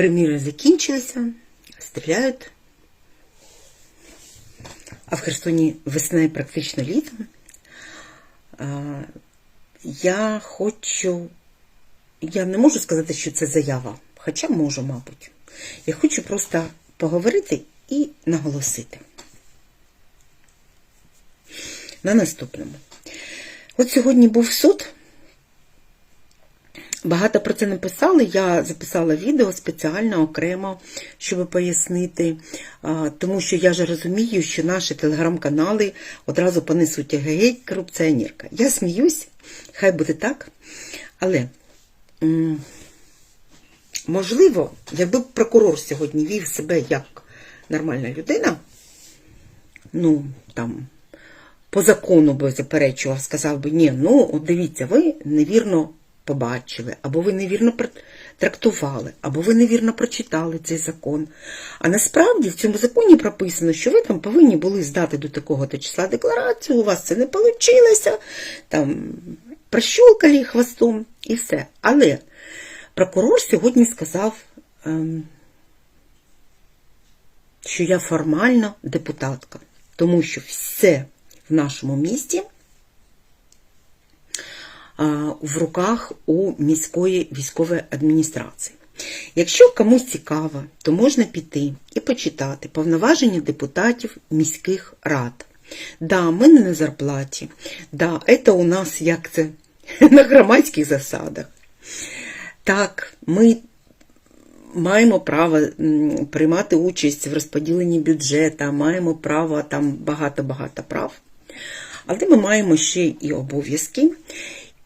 переміри закінчилися, стріляють. А в Херсоні весна і практично літо. Я хочу. Я не можу сказати, що це заява, хоча можу, мабуть. Я хочу просто поговорити і наголосити. На наступному. От сьогодні був суд. Багато про це написали. Я записала відео спеціально окремо, щоб пояснити. Тому що я ж розумію, що наші телеграм-канали одразу понесуть геть корупціонерка. Я сміюсь, хай буде так. Але можливо, якби прокурор сьогодні вів себе як нормальна людина, ну там по закону би заперечував, сказав би, ні, ну от дивіться, ви невірно побачили, або ви невірно трактували, або ви невірно прочитали цей закон. А насправді в цьому законі прописано, що ви там повинні були здати до такого-то числа декларацію, у вас це не вийшло, там прощулкали хвостом і все. Але прокурор сьогодні сказав, ем, що я формально депутатка, тому що все в нашому місті в руках у міської військової адміністрації. Якщо комусь цікаво, то можна піти і почитати повноваження депутатів міських рад. Да, ми не на зарплаті. Да, це у нас як це на громадських засадах. Так, ми маємо право приймати участь в розподіленні бюджету, маємо право там багато-багато прав. Але ми маємо ще і обов'язки.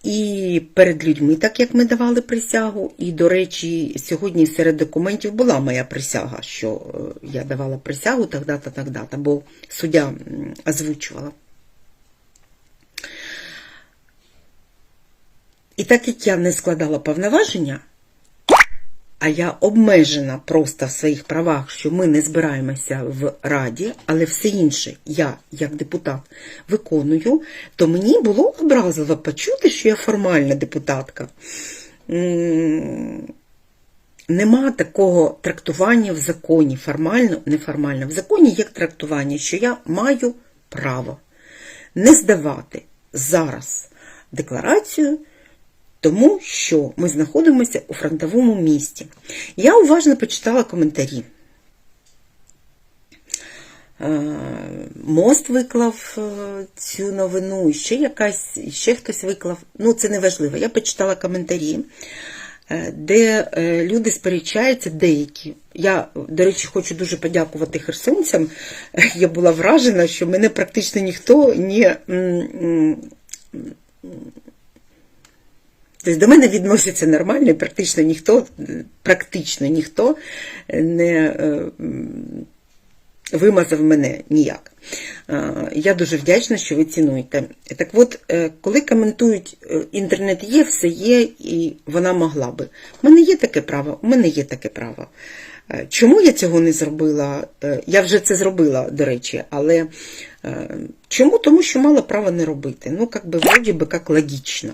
І перед людьми, так як ми давали присягу. І, до речі, сьогодні серед документів була моя присяга, що е, я давала присягу так-дата, так-дата, бо суддя озвучувала. І так як я не складала повноваження, а я обмежена просто в своїх правах, що ми не збираємося в раді, але все інше я, як депутат, виконую, то мені було образливо почути, що я формальна депутатка. Нема такого трактування в законі, формально, неформально. В законі є трактування, що я маю право не здавати зараз декларацію, тому що ми знаходимося у фронтовому місті. Я уважно почитала коментарі. Е, Мост виклав е, цю новину, ще якась, ще хтось виклав. Ну, це не важливо. Я почитала коментарі, е, де люди сперечаються, деякі. Я, до речі, хочу дуже подякувати херсонцям. Я була вражена, що мене практично ніхто не. Тобто до мене відносяться нормально, практично ніхто, практично ніхто не е, вимазав мене ніяк. Я дуже вдячна, що ви цінуєте. Так от, е, коли коментують, е, інтернет є, все є, і вона могла би. У мене є таке право, у мене є таке право. Чому я цього не зробила? Я вже це зробила, до речі, але чому? Тому що мала права не робити. Ну, як би, вроді би, як логічно.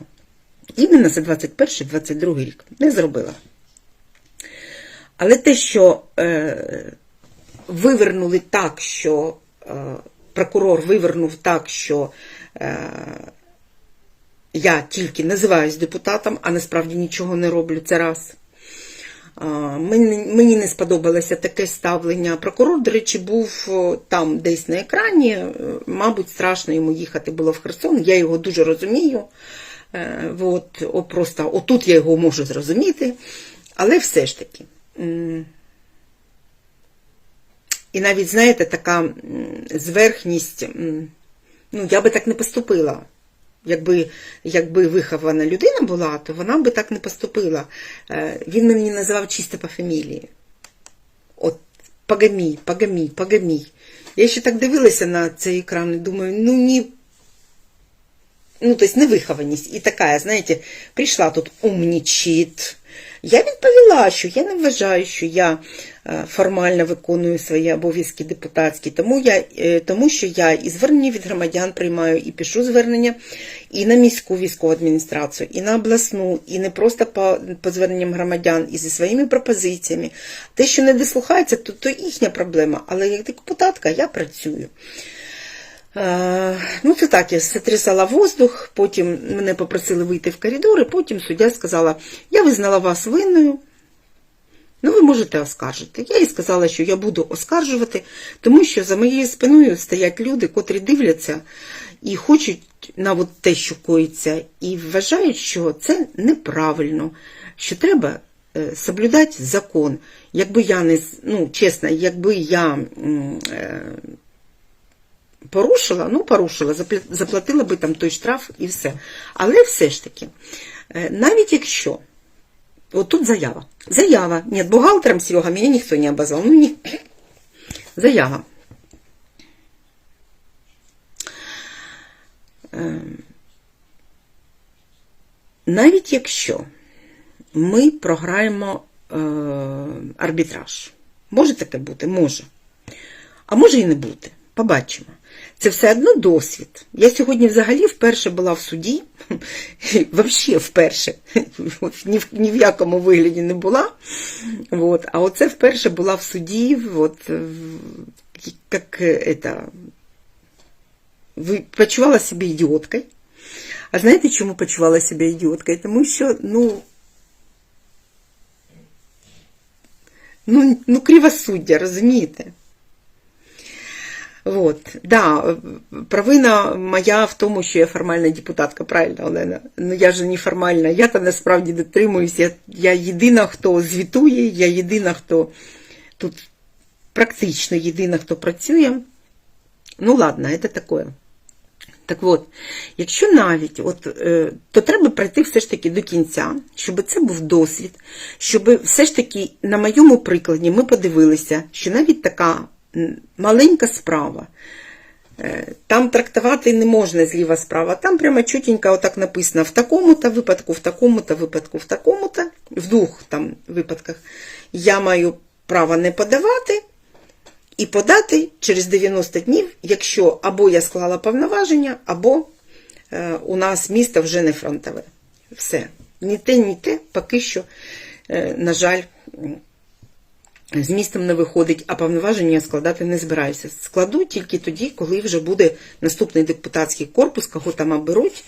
Іменно за 21-22 рік не зробила. Але те, що е, вивернули так, що е, прокурор вивернув так, що е, я тільки називаюсь депутатом, а насправді нічого не роблю, це раз. Мені, не сподобалося таке ставлення. Прокурор, до речі, був там десь на екрані. Е, Мабуть, страшно йому їхати було в Херсон. Я його дуже розумію. Е, От, о, просто отут я його можу зрозуміти. Але все ж таки. І навіть, знаєте, така зверхність, ну, я би так не поступила. Якби, якби вихована людина була, то вона би так не поступила. Е, Він мені називав чисто по фамілії. От погамій, погамій, погамій. Я ще так дивилася на цей екран і думаю, ну ні. Ну, то есть невыхованность. И такая, знаете, пришла тут умничает, Я відповіла, що я не вважаю, що я е, формально виконую свої обов'язки депутатські, тому, я, е, тому що я і звернення від громадян приймаю, і пишу звернення і на міську військову адміністрацію, і на обласну, і не просто по, по зверненням громадян, і зі своїми пропозиціями. Те, що не дослухається, то, то їхня проблема. Але як депутатка я працюю. Е, Ну, це так, я сотрясала воздух, потім мене попросили вийти в коридор, і потім суддя сказала, я визнала вас винною, ну ви можете оскаржити. Я їй сказала, що я буду оскаржувати, тому що за моєю спиною стоять люди, котрі дивляться і хочуть на от те, що коїться, і вважають, що це неправильно, що треба е, соблюдати закон. Якби я не, ну, чесно, якби я е, порушила, ну порушила, заплатила би там той штраф і все. Але все ж таки, е, навіть якщо, от тут заява. Заява. Нет, бухгалтером Серега меня никто не обозвал. Ну, ні. Заява. Ем, Навіть якщо ми програємо е, арбітраж, може таке бути? Може. А може і не бути. Побачимо. Це все одно досвід. Я сьогодні взагалі вперше була в суді, взагалі вперше, ні в, ні в якому вигляді не була. Вот. А оце вперше була в суді, от, як это, почувала себе ідіоткою. А знаєте, чому почувала себе ідіоткою? Тому що, ну, ну, ну кривосуддя, розумієте? Вот, да, провина моя в тому, що я формальна депутатка, правильно, Олена? Ну я ж не формальна, я то насправді дотримуюсь, я, я єдина, хто звітує, я єдина, хто тут практично єдина, хто працює. Ну ладно, це таке. Так от, якщо навіть, от, е, то треба пройти все ж таки до кінця, щоб це був досвід, щоб все ж таки на моєму прикладі ми подивилися, що навіть така маленька справа, е, там трактувати не можна зліва справа, там прямо чутенько отак написано в такому-то випадку, в такому-то випадку, в такому-то, в двох там випадках я маю право не подавати, і подати через 90 днів, якщо або я склала повноваження, або е, у нас місто вже не фронтове. Все. Ні те, ні те, поки що, е, на жаль, з містом не виходить, а повноваження складати не збираюся. Складу тільки тоді, коли вже буде наступний депутатський корпус, кого там оберуть,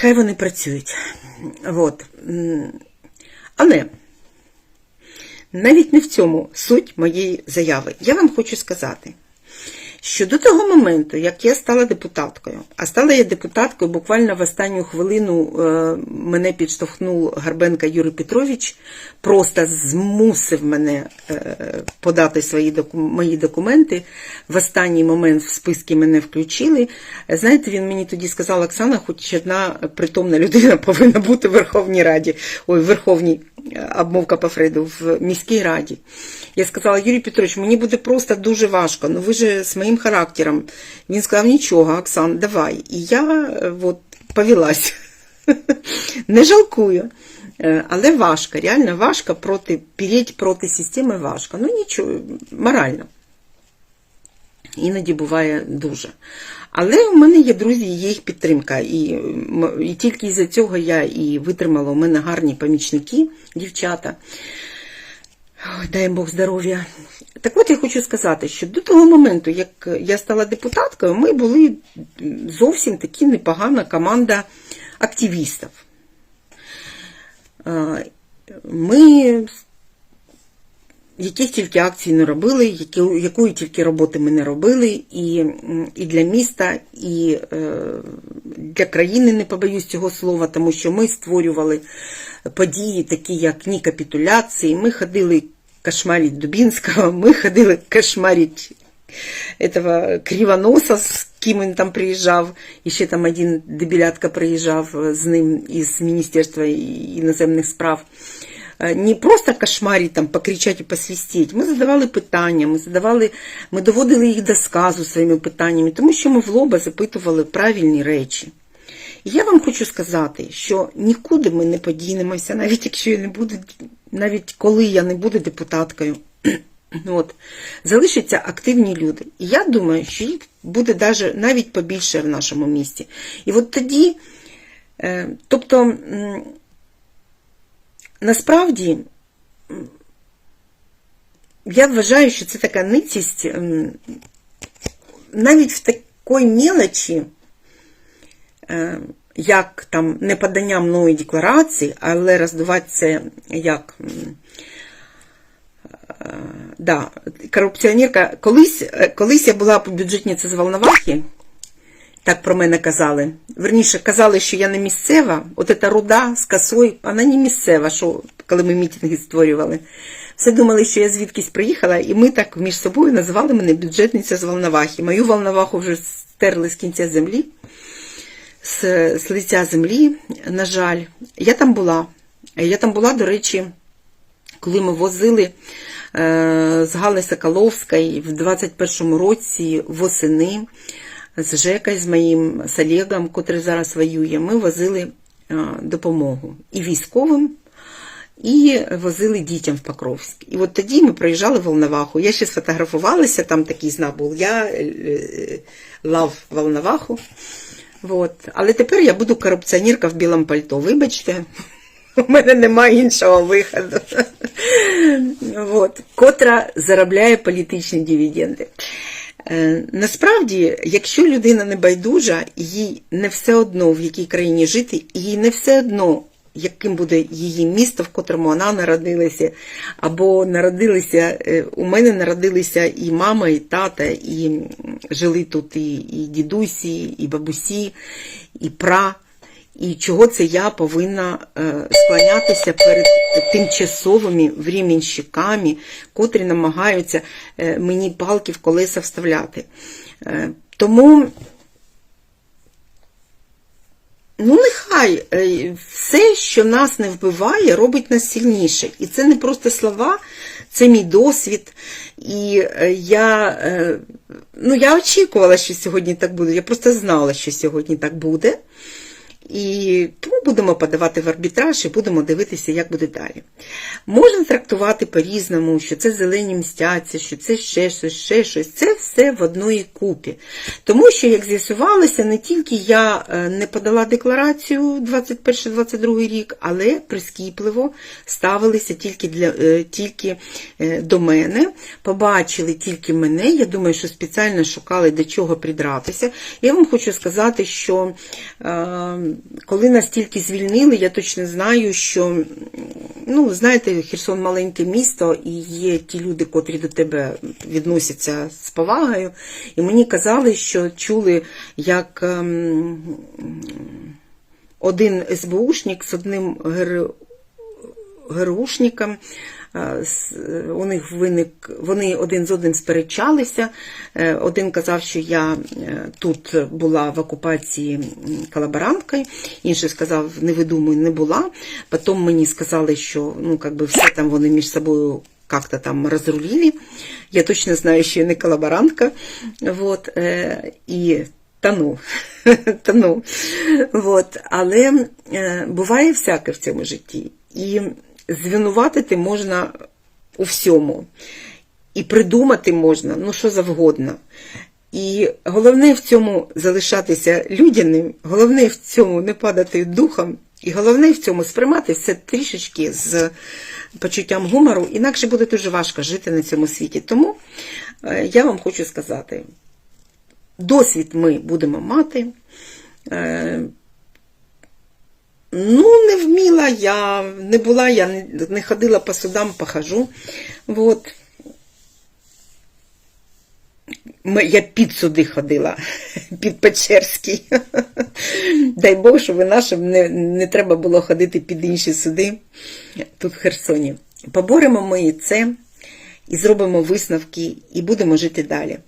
хай вони працюють. От. Але навіть не в цьому суть моєї заяви. Я вам хочу сказати, що до того моменту, як я стала депутаткою, а стала я депутаткою буквально в останню хвилину е, мене підштовхнув Гарбенка Юрій Петрович, просто змусив мене е, подати свої мої документи. В останній момент в списки мене включили. Знаєте, він мені тоді сказав, Оксана, хоч одна притомна людина повинна бути в Верховній Раді, ой, в Верховній обмовка по Фрейду в міській раді. Я сказала, Юрій Петрович, мені буде просто дуже важко, ну ви ж з моїм характером. Він сказав, нічого, Оксан, давай. І я е, от, повелась. Не жалкую. Е, Але важко, реально важко проти, переть проти системи важко. Ну нічого, морально. Іноді буває дуже. Але у мене є друзі, є їх підтримка. І, і тільки із-за цього я і витримала. У мене гарні помічники, дівчата. Ой, дай Бог здоров'я. Так от я хочу сказати, що до того моменту, як я стала депутаткою, ми були зовсім такі непогана команда активістів. Ми яких тільки акцій не робили, які, якої тільки роботи ми не робили, і, і для міста, і е, для країни, не побоюсь цього слова, тому що ми створювали події, такі як ні капітуляції, ми ходили кошмарить Дубінського, ми ходили кошмарить этого кривоноса, з ким він там приїжджав, і ще там один дебілятка приїжджав з ним із Міністерства іноземних справ. Е, Не просто кошмарить, там, покричати і посвістіть. Ми задавали питання, ми задавали, ми доводили їх до сказу своїми питаннями, тому що ми в лоба запитували правильні речі. І я вам хочу сказати, що нікуди ми не подінемося, навіть якщо я не буду, навіть коли я не буду депутаткою. От, залишаться активні люди. І я думаю, що їх буде навіть побільше в нашому місті. І от тоді, е, тобто, насправді, я вважаю, що це така ницість, навіть в такій мелочі, е, як там не подання мною декларації, але роздувати це як. е, Да, корупціонерка. Колись, е, колись я була бюджетниця з Волновахи, так про мене казали. Верніше, казали, що я не місцева. От ця руда з косою, вона не місцева, що, коли ми мітинги створювали. Все думали, що я звідкись приїхала, і ми так між собою називали мене бюджетниця з Волновахи. Мою Волноваху вже стерли з кінця землі, з, з лиця землі, на жаль. Я там була. Я там була, до речі, коли ми возили е, з Гали Соколовської в 21-му році восени з Жекою, з моїм з Олегом, котрий зараз воює, ми возили е, допомогу і військовим, і возили дітям в Покровськ. І от тоді ми проїжджали Волноваху. Я ще сфотографувалася, там такий знак був. Я е, лав Волноваху. Вот. Але тепер я буду корупціонерка в білому пальто. Вибачте, у мене немає іншого виходу. Вот. Котра заробляє політичні дивіденди. Е, Насправді, якщо людина не байдужа, їй не все одно, в якій країні жити, їй не все одно, яким буде її місто, в котрому вона народилася, або народилися, е, у мене народилися і мама, і тата, і жили тут і, і дідусі, і бабусі, і пра. І чого це я повинна е, склонятися перед тимчасовими временщиками, котрі намагаються е, мені палки в колеса вставляти. Е, тому, ну нехай все, що нас не вбиває, робить нас сильніше. І це не просто слова, це мій досвід. І я, ну, я очікувала, що сьогодні так буде. Я просто знала, що сьогодні так буде. І тому будемо подавати в арбітраж і будемо дивитися, як буде далі. Можна трактувати по-різному, що це зелені мстяться, що це ще щось, ще щось. Це все в одної купі. Тому що, як з'ясувалося, не тільки я е, не подала декларацію 21-22 рік, але прискіпливо ставилися тільки, для, е, тільки е, до мене, побачили тільки мене. Я думаю, що спеціально шукали до чого придратися. Я вам хочу сказати, що коли нас тільки звільнили, я точно знаю, що, ну, знаєте, Херсон маленьке місто, і є ті люди, котрі до тебе відносяться з повагою. І мені казали, що чули, як ем, один СБУшник з одним ГР... ГРУшником у них виник, вони один з одним сперечалися. Е, Один казав, що я е, тут була в окупації колаборанткою, інший сказав, не видумуй, не була. Потім мені сказали, що ну, би все там вони між собою как-то там разрулили. Я точно знаю, що я не колаборантка. Вот, е, і тону. тону. Вот. Але е, буває всяке в цьому житті. І звинуватити можна у всьому. І придумати можна, ну що завгодно. І головне в цьому залишатися людяним, головне в цьому не падати духом, і головне в цьому сприймати все трішечки з почуттям гумору, інакше буде дуже важко жити на цьому світі. Тому е, я вам хочу сказати, досвід ми будемо мати. Е, Ну, я, не була, я не ходила по судам, похожу. Вот. Я під суди ходила, під Печерський. Дай Бог, щоб нашим не, не треба було ходити під інші суди тут в Херсоні. Поборемо ми і це, і зробимо висновки, і будемо жити далі.